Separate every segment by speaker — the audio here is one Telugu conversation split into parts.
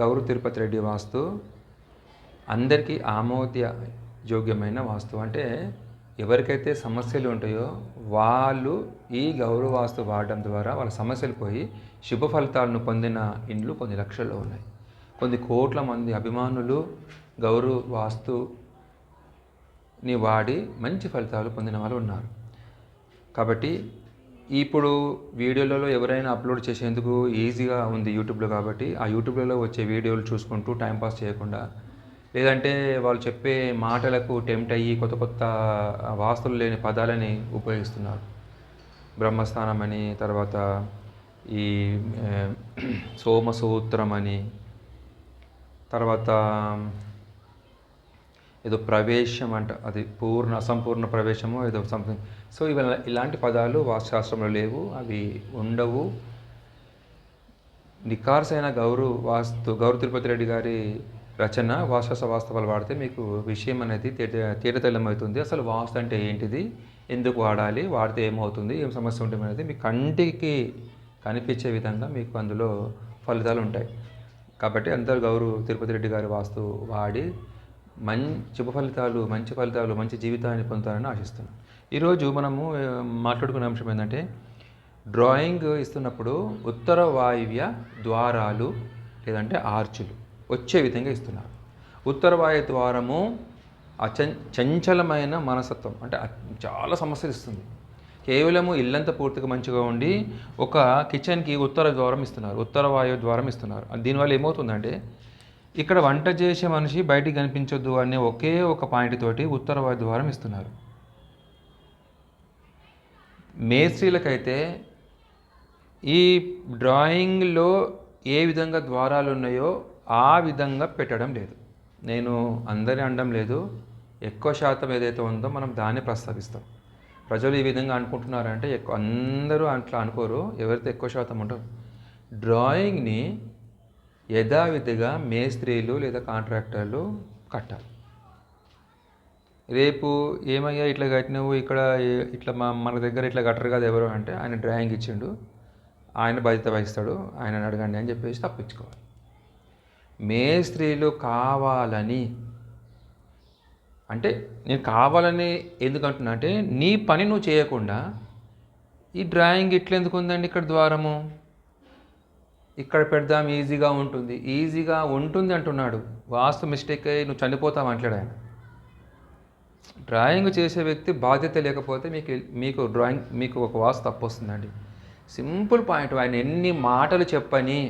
Speaker 1: గౌరు తిరుపతి రెడ్డి వాస్తు అందరికీ ఆమోద్య యోగ్యమైన వాస్తు. అంటే ఎవరికైతే సమస్యలు ఉంటాయో వాళ్ళు ఈ గౌరవ వాస్తు వాడడం ద్వారా వాళ్ళ సమస్యలు పోయి శుభ ఫలితాలను పొందిన ఇండ్లు కొన్ని లక్షల్లో ఉన్నాయి. కొన్ని కోట్ల మంది అభిమానులు గౌరవ వాస్తుని వాడి మంచి ఫలితాలు పొందిన వాళ్ళు ఉన్నారు. కాబట్టి ఇప్పుడు వీడియోలలో ఎవరైనా అప్లోడ్ చేసేందుకు ఈజీగా ఉంది యూట్యూబ్లో కాబట్టి ఆ యూట్యూబ్లలో వచ్చే వీడియోలు చూసుకుంటూ టైంపాస్ చేయకుండా లేదంటే వాళ్ళు చెప్పే మాటలకు టెంప్ట్ అయ్యి కొత్త కొత్త వాస్తులు లేని పదాలని ఉపయోగిస్తున్నారు. బ్రహ్మస్థానం అని తర్వాత ఈ సోమసూత్రం అని తర్వాత ఏదో ప్రవేశం అంట అది పూర్ణ అసంపూర్ణ ప్రవేశము ఏదో సంథింగ్ సో ఇవి ఇలాంటి పదాలు వాస్తుశాస్త్రంలో లేవు అవి ఉండవు. నికార్సైన గౌరు వాస్తు గౌరు తిరుపతి రెడ్డి గారి రచన వాస్తవ వాస్తవాలు వాడితే మీకు విషయం అనేది తేట తేటతెల్లమవుతుంది. అసలు వాస్తు అంటే ఏంటిది? ఎందుకు వాడాలి? వాడితే ఏమవుతుంది? ఏం సమస్య ఉంటుంది అనేది మీ కంటికి కనిపించే విధంగా మీకు అందులో ఫలితాలు ఉంటాయి. కాబట్టి అందరు గౌరు తిరుపతి రెడ్డి గారి వాస్తు వాడి మంచి శుభ ఫలితాలు మంచి ఫలితాలు మంచి జీవితాన్ని పొందుతారని ఆశిస్తున్నాను. ఈరోజు మనము మాట్లాడుకునే అంశం ఏంటంటే డ్రాయింగ్ ఇస్తున్నప్పుడు ఉత్తర వాయువ్య ద్వారాలు లేదంటే ఆర్చులు వచ్చే విధంగా ఇస్తున్నారు. ఉత్తర వాయు ద్వారము అచం చంచలమైన అంటే చాలా సమస్యలు ఇస్తుంది. కేవలము ఇల్లంతా పూర్తిగా మంచిగా ఉండి ఒక కిచెన్కి ఉత్తర ద్వారం ఇస్తున్నారు ఉత్తర వాయు ద్వారం ఇస్తున్నారు. దీనివల్ల ఏమవుతుందంటే ఇక్కడ వంట చేసే మనిషి బయటికి కనిపించొద్దు అనే ఒకే ఒక పాయింట్ తోటి ఉత్తర ద్వారం ఇస్తున్నారు. మేస్త్రీలకైతే ఈ డ్రాయింగ్లో ఏ విధంగా ద్వారాలు ఉన్నాయో ఆ విధంగా పెట్టడం లేదు. నేను అందరి అనడం లేదు. ఎక్కువ శాతం ఏదైతే ఉందో మనం దాన్ని ప్రస్తావిస్తాం. ప్రజలు ఈ విధంగా అనుకుంటున్నారంటే ఎక్కువ అందరూ అట్లా అనుకోరు. ఎవరైతే ఎక్కువ శాతం ఉంటారు. డ్రాయింగ్ని యథావిధిగా మేస్త్రీలు లేదా కాంట్రాక్టర్లు కట్టాలి. రేపు ఏమయ్యా ఇట్లా కట్టినావు ఇక్కడ ఇట్లా మా మన దగ్గర ఇట్లా కట్టరు కదా ఎవరు అంటే ఆయన డ్రాయింగ్ ఇచ్చిండు ఆయన బాధ్యత వహిస్తాడు ఆయన అడగండి అని చెప్పేసి తప్పించుకోవాలి. మేస్త్రీలు కావాలని అంటే నేను కావాలని ఎందుకు అంటున్నా అంటే నీ పని నువ్వు చేయకుండా ఈ డ్రాయింగ్ ఇట్లా ఎందుకు ఉందండి ఇక్కడ ద్వారము? ఇక్కడ పెడదాం ఈజీగా ఉంటుంది. ఈజీగా ఉంటుంది అంటున్నాడు. వాస్తు మిస్టేక్ అయ్యి నువ్వు చనిపోతావు అంటాడు ఆయన. డ్రాయింగ్ చేసే వ్యక్తి బాధ్యత లేకపోతే మీకు మీకు డ్రాయింగ్ మీకు ఒక వాస్తు తప్పు వస్తుందండి. Simple point. ఆయన ఎన్ని మాటలు చెప్పని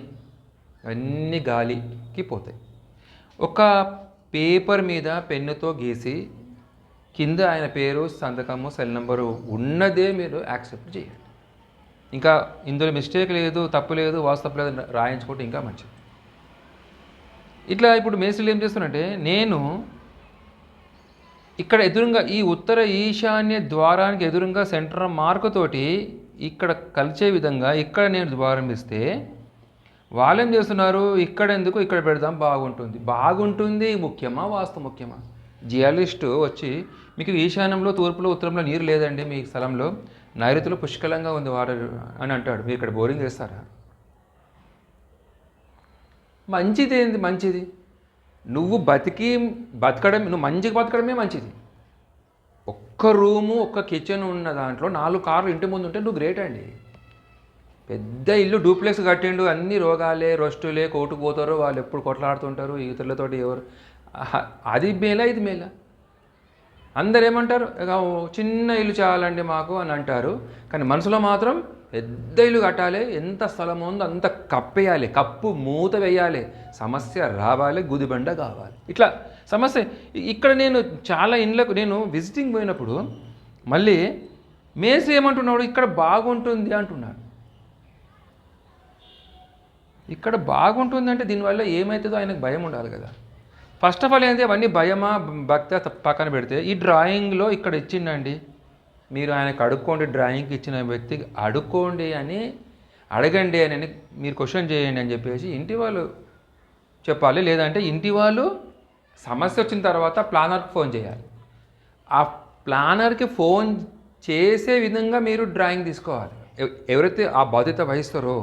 Speaker 1: అన్ని గాలికి పోతాయి. ఒక పేపర్ మీద పెన్నుతో గీసి కింద ఆయన పేరు సంతకము సెల్ నెంబరు ఉన్నదే మీరు యాక్సెప్ట్ చేయండి ఇంకా ఇందులో మిస్టేక్ లేదు తప్పు లేదు వాస్తు లేదు రాయించుకోవటం ఇంకా మంచిది. ఇట్లా ఇప్పుడు మేస్త్రీలు ఏం చేస్తున్నారంటే నేను ఇక్కడ ఎదురుగా ఈ ఉత్తర ఈశాన్య ద్వారానికి ఎదురుగా సెంటర్ మార్కుతోటి ఇక్కడ కలిసే విధంగా ఇక్కడ నేను ద్వారం ఇస్తే వాళ్ళు ఏం చేస్తున్నారు? ఇక్కడ ఎందుకు ఇక్కడ పెడదాం? బాగుంటుంది. బాగుంటుంది ముఖ్యమా? వాస్తు ముఖ్యమా? జియాలిస్ట్ వచ్చి మీకు ఈశాన్యంలో తూర్పులో ఉత్తరంలో నీరు లేదండి మీ స్థలంలో. నైరుతిలో పుష్కలంగా ఉంది వాటర్ అని అంటాడు. మీరు ఇక్కడ బోరింగ్ వేస్తారా మంచిది ఏంది? మంచిది. నువ్వు బతికి బతకడం నువ్వు మంచిగా బతకడమే మంచిది. ఒక్క రూము ఒక్క కిచెన్ ఉన్న దాంట్లో నాలుగు కార్లు ఇంటి ముందు ఉంటే నువ్వు గ్రేట్ అండి. పెద్ద ఇల్లు డూప్లెక్స్ కట్టిండు అన్ని రోగాలే రొస్టులే కోటుకు పోతారు వాళ్ళు ఎప్పుడు కొట్లాడుతుంటారు ఇతరులతోటి ఎవరు? అది మేలా ఇది మేలా? అందరు ఏమంటారు చిన్న ఇల్లు చాలండి మాకు అని అంటారు. కానీ మనసులో మాత్రం పెద్ద ఇల్లు కట్టాలి ఎంత స్థలం ఉందో అంత కప్పేయాలి కప్పు మూత వేయాలి సమస్య రావాలి గుదిబండ కావాలి. ఇట్లా సమస్య ఇక్కడ నేను చాలా ఇండ్లకు నేను విజిటింగ్ పోయినప్పుడు మళ్ళీ మేసి ఏమంటున్నాడు ఇక్కడ బాగుంటుంది అంటున్నాడు. ఇక్కడ బాగుంటుంది అంటే దీనివల్ల ఏమవుతుందో ఆయనకు భయం ఉండాలి కదా. ఫస్ట్ ఆఫ్ ఆల్ ఏంటి అవన్నీ భయమా భక్త పక్కన పెడితే ఈ డ్రాయింగ్లో ఇక్కడ ఇచ్చిండండి. మీరు ఆయనకు అడుక్కోండి డ్రాయింగ్కి ఇచ్చిన వ్యక్తికి అడుక్కోండి అని అడగండి అని మీరు క్వశ్చన్ చేయండి అని చెప్పేసి ఇంటి వాళ్ళు చెప్పాలి. లేదంటే ఇంటి వాళ్ళు సమస్య వచ్చిన తర్వాత ప్లానర్కి ఫోన్ చేయాలి. ఆ ప్లానర్కి ఫోన్ చేసే విధంగా మీరు డ్రాయింగ్ తీసుకోవాలి. ఎవరైతే ఆ బాధ్యత వహిస్తారో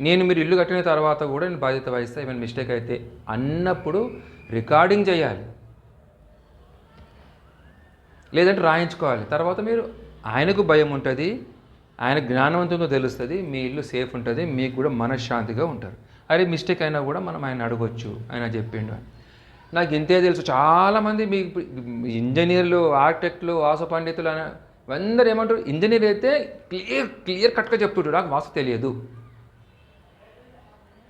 Speaker 1: నేను మీరు ఇల్లు కట్టిన తర్వాత కూడా నేను బాధ్యత వహిస్తా ఏమైనా మిస్టేక్ అయితే అన్నప్పుడు రికార్డింగ్ చేయాలి. లేదంటే రాయించుకోవాలి. తర్వాత మీరు ఆయనకు భయం ఉంటుంది ఆయన జ్ఞానవంతంతో తెలుస్తుంది మీ ఇల్లు సేఫ్ ఉంటుంది మీకు కూడా మనశ్శాంతిగా ఉంటారు. అరే మిస్టేక్ అయినా కూడా మనం ఆయన అడగొచ్చు ఆయన చెప్పిండు అని. నాకు ఇంతే తెలుసు. చాలామంది మీ ఇంజనీర్లు ఆర్కిటెక్ట్లు వాసు పండితులు అని అందరూ ఏమంటారు? ఇంజనీర్ అయితే క్లియర్ క్లియర్ కట్గా చెప్తుంటారు నాకు వాసు తెలియదు.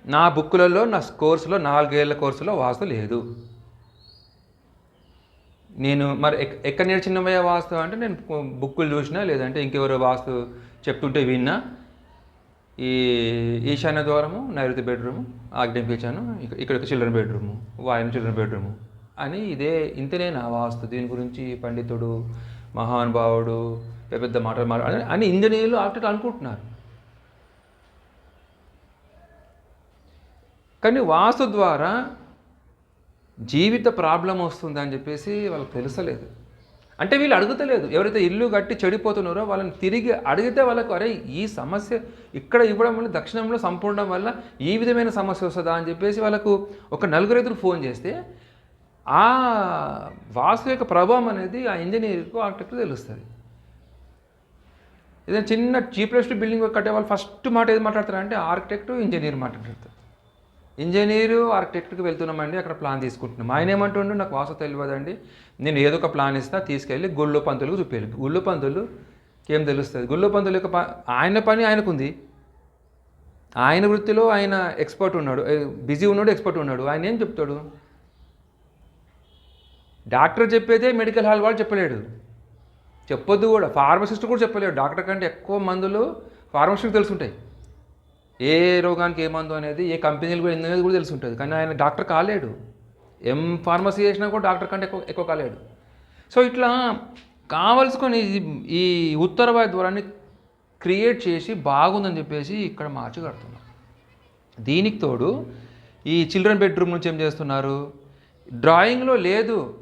Speaker 1: నా బుక్కులలో నా కోర్సులో నాలుగేళ్ళ కోర్సులో వాస్తు లేదు. నేను మరి ఎక్కడ నేర్చినవయ్యా వాస్తు అంటే నేను బుక్కులు చూసినా లేదంటే ఇంకెవరో వాస్తు చెప్తుంటే విన్నా. ఈ ఈశాన్య ద్వారము నైరుతి బెడ్రూము ఆగ్నేయం కిచెను ఇక్కడ చిల్డ్రన్ బెడ్రూము వాయన చిల్డ్రన్ బెడ్రూము అని ఇదే ఇంతనే నా వాస్తు. దీని గురించి పండితుడు మహానుభావుడు పెద్ద పెద్ద మాటలు మాట్లాడు అని ఇంజనీర్లు ఆఫ్టర్ అనుకుంటున్నారు. కానీ వాస్తు ద్వారా జీవిత ప్రాబ్లం వస్తుందని చెప్పేసి వాళ్ళకి తెలుసలేదు. అంటే వీళ్ళు అడుగుతలేదు. ఎవరైతే ఇల్లు కట్టి చెడిపోతున్నారో వాళ్ళని తిరిగి అడిగితే వాళ్ళకు అరే ఈ సమస్య ఇక్కడ ఇవ్వడం వల్ల దక్షిణంలో సంపూర్ణం వల్ల ఈ విధమైన సమస్య వస్తుందా? అని చెప్పేసి వాళ్ళకు ఒక నలుగురు ఎదురు ఫోన్ చేస్తే ఆ వాస్తు యొక్క ప్రభావం అనేది ఆ ఇంజనీర్కు ఆర్కిటెక్ట్ తెలుస్తుంది. ఏదైనా చిన్న చీప్లెస్ట్ బిల్డింగ్ కట్టే వాళ్ళు ఫస్ట్ మాట ఏది మాట్లాడతారు అంటే ఆర్కిటెక్ట్ ఇంజనీర్ మాట్లాడతారు. ఇంజనీరు ఆర్కిటెక్ట్కి వెళ్తున్నామండి అక్కడ ప్లాన్ తీసుకుంటున్నాం. ఆయన ఏమంటుండు నాకు వాసు తెలియదండి. నేను ఏదో ఒక ప్లాన్ ఇస్తా తీసుకెళ్ళి గుళ్ళు పంతులకు చూపేయాలి. గుళ్ళు పంతులు ఏం తెలుస్తుంది? గుళ్ళు పంతులు యొక్క ఆయన పని ఆయనకుంది. ఆయన వృత్తిలో ఆయన ఎక్స్పర్ట్ ఉన్నాడు. బిజీ ఉన్నాడు ఎక్స్పర్ట్ ఉన్నాడు. ఆయన ఏం చెప్తాడు? డాక్టర్ చెప్పేదే మెడికల్ హాల్ వాళ్ళు చెప్పలేడు. చెప్పొద్దు కూడా. ఫార్మసిస్ట్ కూడా చెప్పలేడు. డాక్టర్ కంటే ఎక్కువ మందులు ఫార్మసిస్ట్కి తెలుసుంటాయి. ఏ రోగానికి ఏమందు అనేది ఏ కంపెనీలు కూడా ఎందుకు కూడా తెలిసి ఉంటుంది కానీ ఆయన డాక్టర్ కాలేడు. ఎం ఫార్మసీ చేసినా కూడా డాక్టర్ కంటే ఎక్కువ ఎక్కువ కాలేడు. సో ఇట్లా కావలసుకొని ఈ- ఉత్తర వాయు ద్వారాన్ని క్రియేట్ చేసి బాగుందని చెప్పేసి ఇక్కడ మార్చి కడుతున్నాం దీనికి తోడు ఈ చిల్డ్రన్ బెడ్రూమ్ నుంచి ఏం చేస్తున్నారు? డ్రాయింగ్లో లేదు.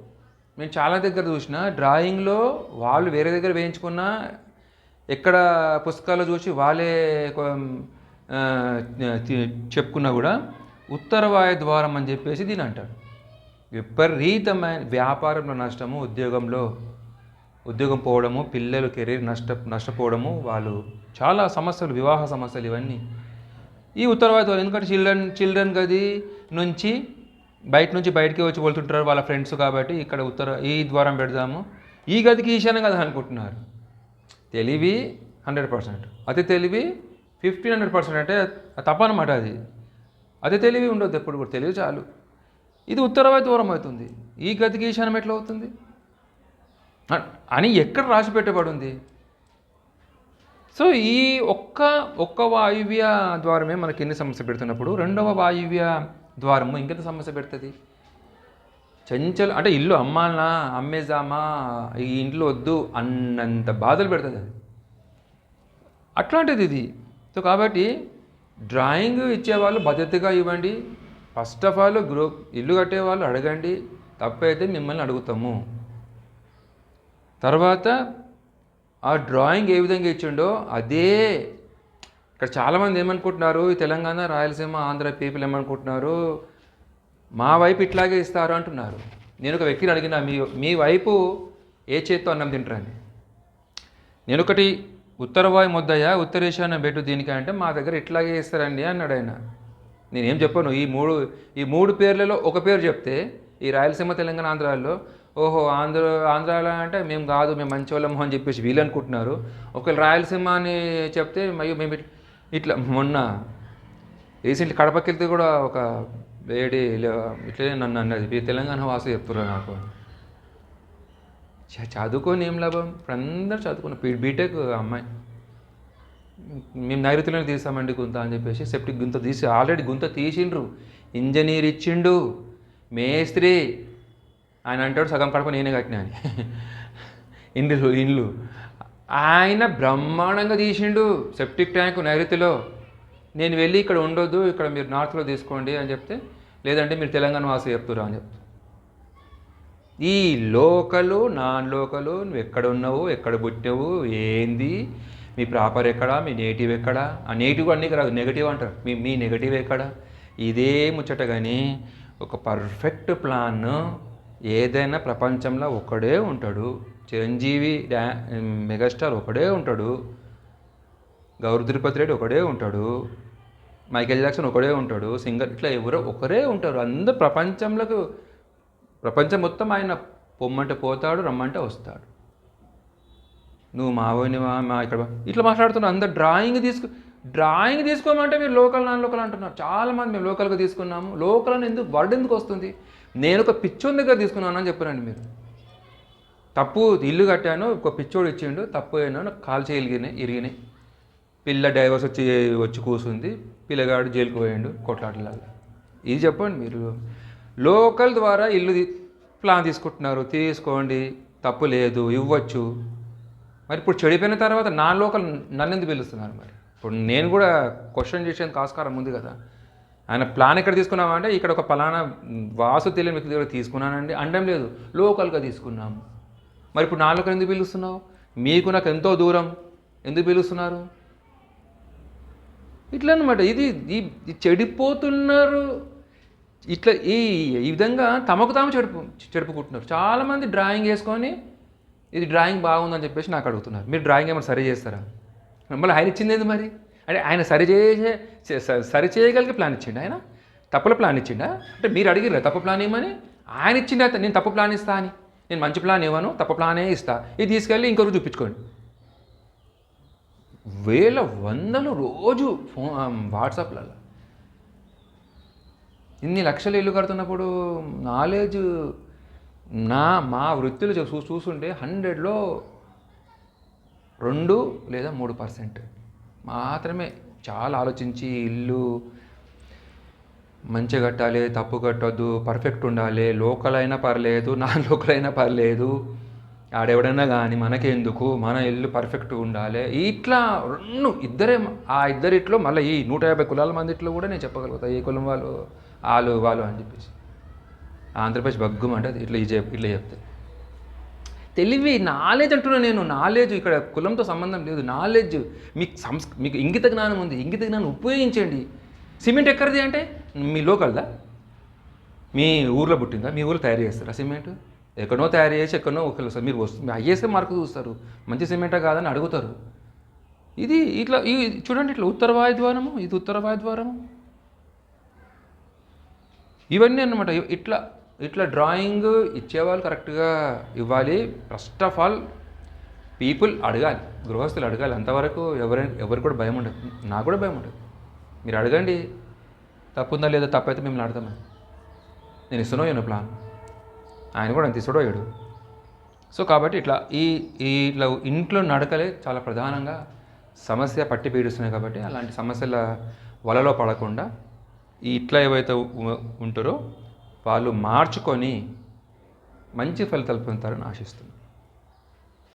Speaker 1: నేను చాలా దగ్గర చూసిన డ్రాయింగ్లో వాళ్ళు వేరే దగ్గర వేయించుకున్నా ఎక్కడ పుస్తకాలు చూసి వాళ్ళే చెప్పుకున్నా కూడా ఉత్తరవాయు ద్వారం అని చెప్పేసి దీని అంటాడు. విపరీతమైన వ్యాపారంలో నష్టము ఉద్యోగంలో ఉద్యోగం పోవడము పిల్లలు కెరీర్ నష్ట నష్టపోవడము వాళ్ళు చాలా సమస్యలు వివాహ సమస్యలు ఇవన్నీ. ఈ ఉత్తరవాయు ద్వారం ఎందుకంటే చిల్డ్రన్ చిల్డ్రన్ గది నుంచి బయట నుంచి బయటికి వచ్చి వెళ్తుంటారు వాళ్ళ ఫ్రెండ్స్ కాబట్టి ఇక్కడ ఉత్తర ఈ ద్వారం పెడదాము. ఈ గదికి ఈశాన్యం కదా అనుకుంటున్నారు. తెలివి హండ్రెడ్ పర్సెంట్. అతి తెలివి ఫిఫ్టీన్ హండ్రెడ్ పర్సెంట్ అంటే తప్పనమాట అది. అదే తెలివి ఉండొద్దు ఎప్పుడు కూడా తెలివి చాలు. ఇది ఉత్తరవై దూరం అవుతుంది. ఈ గతికి ఈశాన్యం ఎట్లా అవుతుంది? అని ఎక్కడ రాసి పెట్టబడి ఉంది? సో ఈ ఒక్క ఒక్క వాయువ్య ద్వారమే మనకి ఎన్ని సమస్య పెడుతున్నప్పుడు? రెండవ వాయువ్య ద్వారము ఇంకెంత సమస్య పెడుతుంది? చంచల అంటే ఇల్లు అమ్మాలనా అమ్మేజామా ఈ ఇంట్లో వద్దు అన్నంత బాధలు పెడుతుంది అది. అట్లాంటిది ఇది. సో కాబట్టి డ్రాయింగ్ ఇచ్చేవాళ్ళు భద్రతగా ఇవ్వండి. ఫస్ట్ ఆఫ్ ఆల్ గ్రూప్ ఇల్లు కట్టేవాళ్ళు అడగండి. తప్పైతే మిమ్మల్ని అడుగుతాము. తర్వాత ఆ డ్రాయింగ్ ఏ విధంగా ఇచ్చిండో అదే. ఇక్కడ చాలామంది ఏమనుకుంటున్నారు? తెలంగాణ రాయలసీమ ఆంధ్ర పీపుల్ ఏమనుకుంటున్నారు? మా వైపు ఇట్లాగే ఇస్తారు అంటున్నారు. నేను ఒక వ్యక్తిని అడిగిన మీ మీ వైపు ఏ చేత్తో అన్నం తింటారని. నేను ఒకటి ఉత్తరవాయి ముద్దయ్య ఉత్తరేశాన బెట్టు దీనికి అంటే మా దగ్గర ఇట్లాగే ఇస్తారండి అన్నాడు ఆయన. నేనేం చెప్పాను ఈ మూడు ఈ మూడు పేర్లలో ఒక పేరు చెప్తే ఈ రాయలసీమ తెలంగాణ ఆంధ్రాలో ఓహో ఆంధ్ర ఆంధ్రాలో అంటే మేము కాదు మేము మంచి వాళ్ళము అని చెప్పేసి వీళ్ళు అనుకుంటున్నారు. ఒకవేళ రాయలసీమ అని చెప్తే అయ్యో మేము ఇట్లా మొన్న రీసెంట్లీ కడపకి వెళ్తే కూడా ఒక వేడి ఇట్లనే నన్ను అన్నది తెలంగాణ వాసు చెప్తున్నారు నాకు. చదువుకొని ఏం లాభం? ఇప్పుడు అందరూ చదువుకున్న పీ బీటెక్ అమ్మాయి. మేము నైరుతిలోనే తీసామండి గుంత అని చెప్పేసి సెప్టిక్ గుంత తీసి ఆల్రెడీ గుంత తీసిండ్రు. ఇంజనీర్ ఇచ్చిండు. మేస్త్రి ఆయన అంటాడు సగం కడప నేనే కట్టినా అని. ఇండ్లు ఇండ్లు. ఆయన బ్రహ్మాండంగా తీసిండు సెప్టిక్ ట్యాంక్ నైరుతిలో. నేను వెళ్ళి ఇక్కడ ఉండొద్దు ఇక్కడ మీరు నార్త్లో తీసుకోండి అని చెప్తే లేదంటే మీరు తెలంగాణ వాసు చెప్తురా అని చెప్తారు ఈ లోకలు నాన్ లోకలు నువ్వు ఎక్కడ ఉన్నావు ఎక్కడ పుట్టావు ఏంది? మీ ప్రాపర్ ఎక్కడ? మీ నేటివ్ ఎక్కడ? ఆ నేటివ్ అన్నీ రాదు నెగటివ్ అంటారు. మీ మీ నెగటివ్ ఎక్కడ? ఇదే ముచ్చట కానీ ఒక పర్ఫెక్ట్ ప్లాన్ ఏదైనా ప్రపంచంలో ఒకడే ఉంటాడు. చిరంజీవి డా మెగాస్టార్ ఒకడే ఉంటాడు. గౌరవ తిరుపతి రెడ్డి ఒకడే ఉంటాడు. మైకేల్ జాక్సన్ ఒకడే ఉంటాడు. సింగర్ ఇట్లా ఎవరో ఒకరే ఉంటారు. అందరు ప్రపంచంలోకి ప్రపంచం మొత్తం ఆయన పొమ్మంటే పోతాడు రమ్మంటే వస్తాడు. నువ్వు మావోనివా మా ఇక్కడ ఇట్లా మాట్లాడుతున్నావు అందరు డ్రాయింగ్ తీసుకు డ్రాయింగ్ తీసుకోమంటే మీరు లోకల్ నాన్ లోకల్ అంటున్నారు. చాలామంది మేము లోకల్గా తీసుకున్నాము. లోకల్ అని ఎందుకు వర్డ్ ఎందుకు వస్తుంది? నేను ఒక పిచ్చోని దగ్గర తీసుకున్నాను అని చెప్పారండి మీరు. తప్పు ఇల్లు కట్టాను ఒక పిచ్చోడు ఇచ్చిండు తప్పు అయినా కాల్ కాలు చేయలిగినాయి ఇరిగినాయి. పిల్ల డైవర్స్ వచ్చి వచ్చి కూర్చుంది పిల్లగాడు జైలుకు పోయిండు కొట్లాటలాగా ఇది చెప్పండి మీరు. లోకల్ ద్వారా ఇల్లు ప్లాన్ తీసుకుంటున్నారు. తీసుకోండి తప్పు లేదు ఇవ్వచ్చు. మరి ఇప్పుడు చెడిపోయిన తర్వాత నా లోకల్ నన్ను ఎందుకు పిలుస్తున్నారు మరి? ఇప్పుడు నేను కూడా క్వశ్చన్ చేసేందుకు ఆస్కారం ఉంది కదా. ఆయన ప్లాన్ ఎక్కడ తీసుకున్నామంటే ఇక్కడ ఒక పలానా వాసు తెలియని వ్యక్తి దగ్గర తీసుకున్నానండి. అనడం లేదు. లోకల్గా తీసుకున్నాము మరి ఇప్పుడు నా లోకల్ ఎందుకు పిలుస్తున్నావు? మీకు నాకు ఎంతో దూరం. ఎందుకు పిలుస్తున్నారు? ఇట్లా అనమాట ఇది ఈ చెడిపోతున్నారు. ఇట్లా ఈ ఈ విధంగా తమకు తాము చెడుపు చెడుపుకుంటున్నారు. చాలామంది డ్రాయింగ్ వేసుకొని ఇది డ్రాయింగ్ బాగుందని చెప్పేసి నాకు అడుగుతున్నారు. మీరు డ్రాయింగ్ ఏమైనా సరి చేస్తారా? మళ్ళీ ఆయన ఇచ్చింది ఏంది మరి? అంటే ఆయన సరి చేసే స- సరి చేయగలిగే ప్లాన్ ఇచ్చిండు ఆయన? తప్పుల ప్లాన్ ఇచ్చిండా? అంటే మీరు అడిగిర్రా తప్పు ప్లాన్ ఇవ్వమని ఆయన ఇచ్చిండు నేను తప్పు ప్లాన్ ఇస్తా అని. నేను మంచి ప్లాన్ ఇవ్వను తప్పు ప్లానే ఇస్తా. ఇది తీసుకెళ్ళి ఇంకొకరు చూపించుకోండి. వేల వందలు రోజు ఫోన్ వాట్సాప్లలో ఇన్ని లక్షలు ఇల్లు కడుతున్నప్పుడు నాలెడ్జ్ నా మా వృత్తిలో చూ చూస్తుంటే హండ్రెడ్లో రెండు లేదా మూడు పర్సెంట్. మాత్రమే చాలా ఆలోచించి ఇల్లు మంచిగా కట్టాలి తప్పు కట్టొద్దు పర్ఫెక్ట్ ఉండాలి లోకల్ అయినా పర్లేదు నాన్ లోకల్ అయినా పర్లేదు. ఆడెవడైనా కానీ మనకెందుకు? మన ఇల్లు పర్ఫెక్ట్ ఉండాలి. ఇట్లా రెండు ఇద్దరే ఆ ఇద్దరిట్లో మళ్ళీ ఈ నూట యాభై కులాల మందిట్లో కూడా నేను చెప్పగలుగుతా. ఏ కులం వాళ్ళు? వాళ్ళు వాళ్ళు అని చెప్పేసి. ఆంధ్రప్రదేశ్ బగ్గుమంటే ఇట్లా ఇది ఇట్లా చెప్తే తెలివి నాలెడ్జ్ అంటున్నా నేను. నాలెడ్జ్ ఇక్కడ కులంతో సంబంధం లేదు. నాలెడ్జ్ మీకు సంస్ మీకు ఇంగిత జ్ఞానం ఉంది. ఇంగిత జ్ఞానం ఉపయోగించండి. సిమెంట్ ఎక్కడిది అంటే మీ లోకల్దా? మీ ఊర్లో పుట్టిందా? మీ ఊర్లో తయారు చేస్తారా సిమెంట్? ఎక్కడో తయారు చేసి ఎక్కడో ఒకళ్ళు సార్ మీరు వస్తుంది అయ్యేసే మార్కు చూస్తారు. మంచి సిమెంటా కాదని అడుగుతారు. ఇది ఇట్లా ఈ చూడండి ఇట్లా ఉత్తర వాయుద్వారము ఇది ఉత్తర వాయుద్వారము ఇవన్నీ అనమాట ఇట్లా ఇట్లా డ్రాయింగ్ ఇచ్చేవాళ్ళు కరెక్ట్గా ఇవ్వాలి. ఫస్ట్ ఆఫ్ ఆల్ పీపుల్ అడగాలి. గృహస్థులు అడగాలి. అంతవరకు ఎవరైనా ఎవరు కూడా భయం ఉండదు. నాకు కూడా భయం ఉండదు. మీరు అడగండి. తప్పుందా లేదా? తప్పైతే మిమ్మల్ని అడతామని నేను ఇస్తున్నా ఈయన ప్లాన్. ఆయన కూడా అంత ఇస్తాడో ఏడు. సో కాబట్టి ఇట్లా ఈ ఈ ఇట్లా ఇంట్లో నడకలే చాలా ప్రధానంగా సమస్య పట్టి పీడిస్తున్నాయి కాబట్టి అలాంటి సమస్యల వలలో పడకుండా ఇట్లా ఏవైతే ఉంటారో వాళ్ళు మార్చుకొని మంచి ఫలితాలు పొందుతారని ఆశిస్తున్నాను